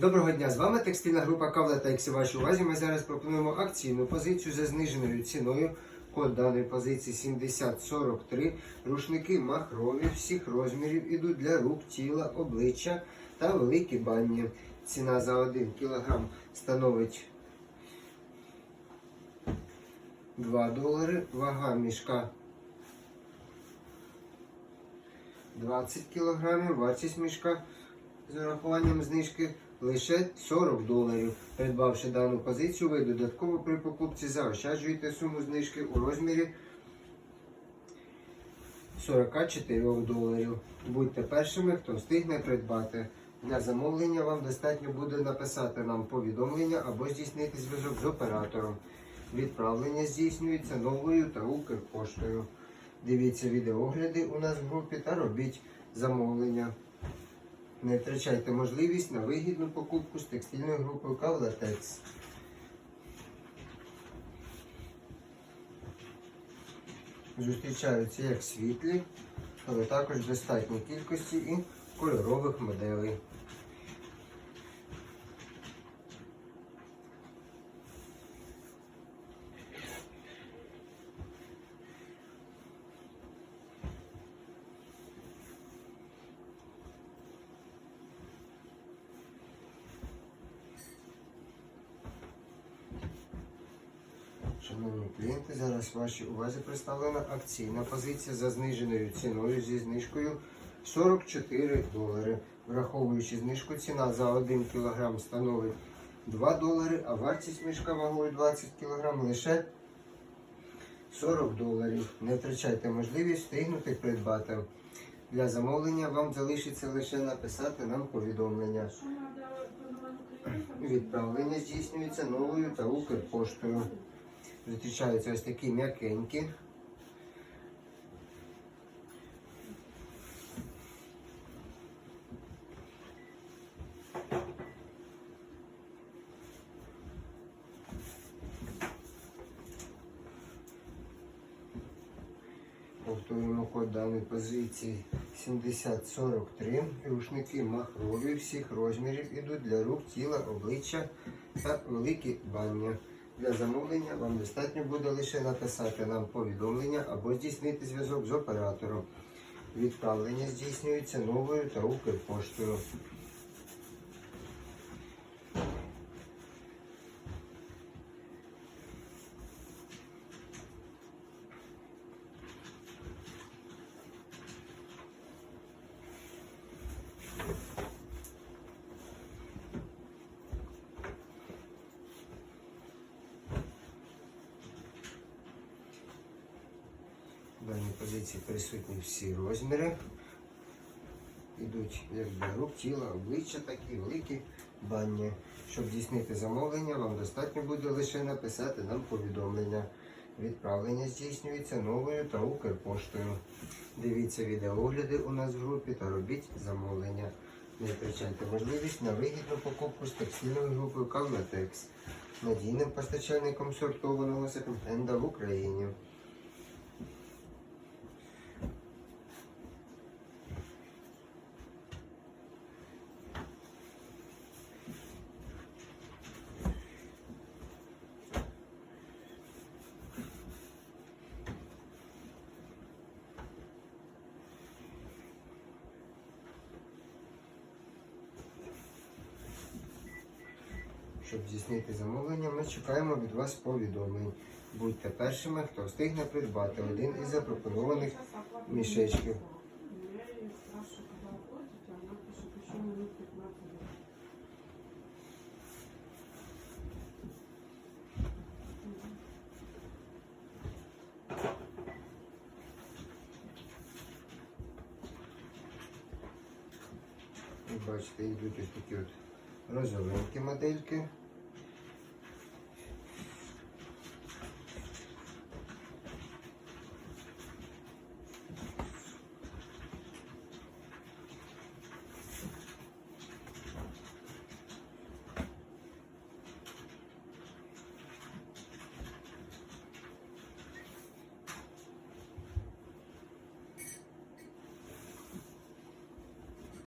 Доброго дня, з вами текстильна група Кавла та Ексі. Вашій увазі ми зараз пропонуємо акційну позицію за зниженою ціною. Код даної позиції 7043. Рушники махрові всіх розмірів ідуть для рук, тіла, обличчя та великі бані. Ціна за 1 кг становить 2 долари. Вага мішка 20 кг. Вартість мішка з урахуванням знижки лише 40 доларів. Придбавши дану позицію, ви додатково при покупці заощаджуєте суму знижки у розмірі 44 доларів. Будьте першими, хто встигне придбати. Для замовлення вам достатньо буде написати нам повідомлення або здійснити зв'язок з оператором. Відправлення здійснюється новою та Укрпоштою. Дивіться відеогляди у нас в групі та робіть замовлення. Не втрачайте можливість на вигідну покупку з текстильною групою Кавлатекс. Зустрічаються як світлі, але також достатній кількості і кольорових моделей. Шановні клієнти, зараз вашій увазі представлена акційна позиція за зниженою ціною зі знижкою 44 долари. Враховуючи знижку, ціна за 1 кг становить 2 долари, а вартість мішка вагою 20 кг лише 40 доларів. Не втрачайте можливість встигнути придбати. Для замовлення вам залишиться лише написати нам повідомлення. Відправлення здійснюється новою та Укрпоштою. Зустрічаються ось такі м'якенькі. Повторюємо код даної позиції 7043. Рушники махрові всіх розмірів ідуть для рук, тіла, обличчя та великі бання. Для замовлення вам достатньо буде лише написати нам повідомлення або здійснити зв'язок з оператором. Відправлення здійснюється новою та Укрпоштою. В даній позиції присутні всі розміри. Ідуть як для рук, тіла, обличчя, так і великі бані. Щоб здійснити замовлення, вам достатньо буде лише написати нам повідомлення. Відправлення здійснюється новою та Укрпоштою. Дивіться відеогляди у нас в групі та робіть замовлення. Не втрачайте можливість на вигідну покупку з текстильною групою Кавлатекс, надійним постачальником сортованого секонд-хенда в Україні. Щоб здійснити замовлення, ми чекаємо від вас повідомлень. Будьте першими, хто встигне придбати один із запропонованих мішечків. Бачите, йдуть ось такі от розовенькі модельки.